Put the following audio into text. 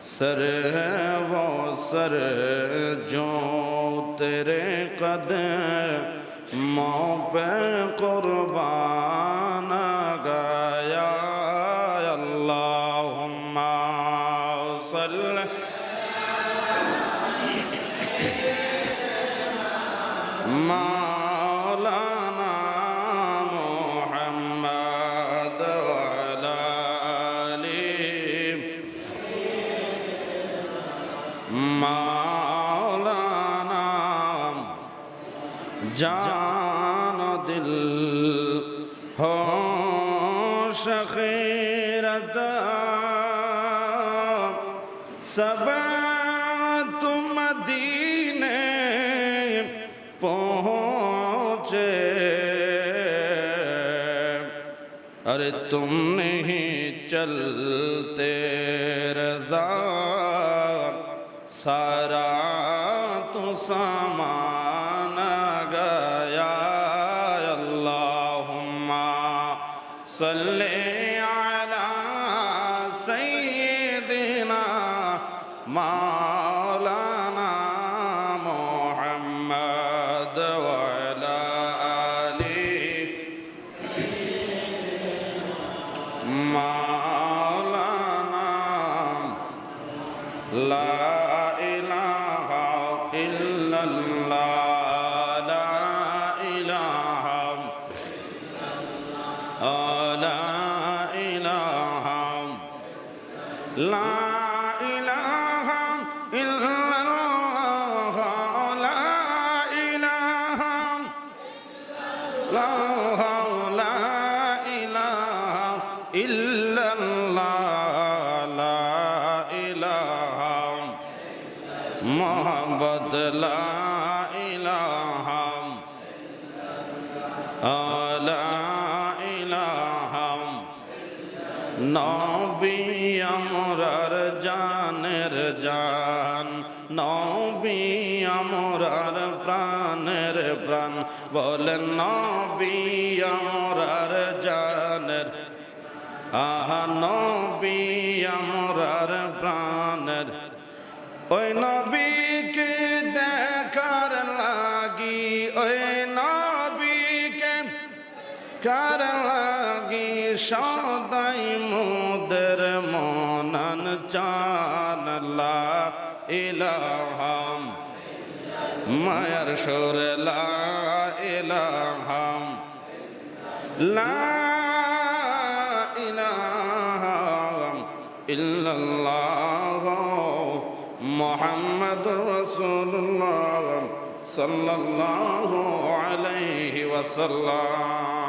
سر ہے وہ سر جو تیرے قدموں پہ قربان گیا اللہم صل۔ ماں मौलाना जान दिल हो शखीरत सब तुम दीने पहुँचे अरे तुम नहीं चलते रजा सारा तो सामान गया अल्लाहुम्मा सल्ले अला सय्यिदिना मौलाना मुहम्मद वअला आलिहि मौलाना ला لا إله لا إله إلا الله لا إله لا لا إله إلا الله لا إله محمد لا إله آه নবী আমরার জানের জান নবী আমরার প্রাণের প্রাণ। বলেন নবী আমরার জানের আহা নবী কার লাগি সদাই মুদের মনন চানলা ইলাহাম মায়ার সুর লা ইলাহাম লা ইলাহাম ইল্লাল্লাহ মোহাম্মদ রসুল্লাহ সাল্লাল্লাহু আলাইহি ওয়াসাল্লাম।